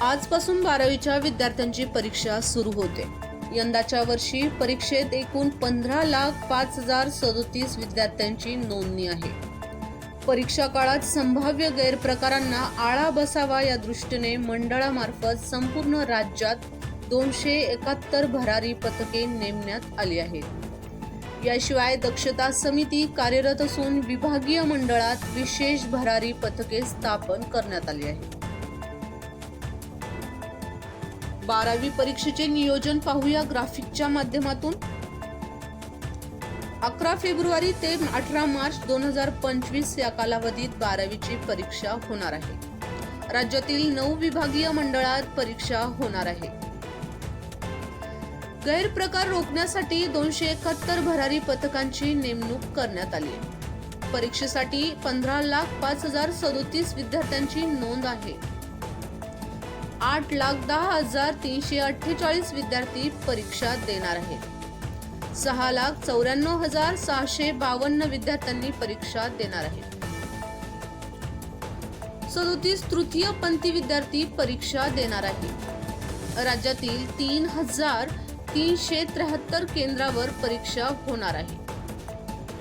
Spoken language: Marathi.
आजपासून बारावीच्या विद्यार्थ्यांची परीक्षा सुरू होते. यंदाच्या वर्षी परीक्षेत एकूण पंधरा लाख पाच हजार सदोतीस विद्यार्थ्यांची नोंदणी आहे. परीक्षा काळात संभाव्य गैरप्रकारांना आळा बसावा या दृष्टीने मंडळामार्फत संपूर्ण राज्यात दोनशे एकाहत्तर भरारी पथके नेमण्यात आली आहेत. याशिवाय दक्षता समिती कार्यरत असून विभागीय मंडळात विशेष भरारी पथके स्थापन करण्यात आली आहेत. बारावी परीक्षेचे नियोजन पाहूया ग्राफिकच्या माध्यमातून. अकरा फेब्रुवारी ते अठरा मार्च दोन हजार पंचवीस या कालावधीत बारावीची परीक्षा होणार आहे. राज्यातील नऊ विभागीय मंडळात परीक्षा होणार आहे. गैरप्रकार रोखण्यासाठी दोनशे एकाहत्तर भरारी पथकांची नेमणूक करण्यात आली. आहे परीक्षेसाठी पंधरा लाख पाच हजार सदोतीस विद्यार्थ्यांची नोंद आहे. आठ लाख दहा हजार तीनशे अठ्ठेचाळीस विद्यार्थी परीक्षा देणार आहेत. सहा लाख चौऱ्याण्णव हजार सहाशे बावन्न विद्यार्थ्यांनी परीक्षा देणार आहेत. सदोतीस तृतीय पंथी विद्यार्थी परीक्षा देणार आहे राज्यातील तीन हजार तीनशे त्र्याहत्तर केंद्रावर परीक्षा होणार आहे.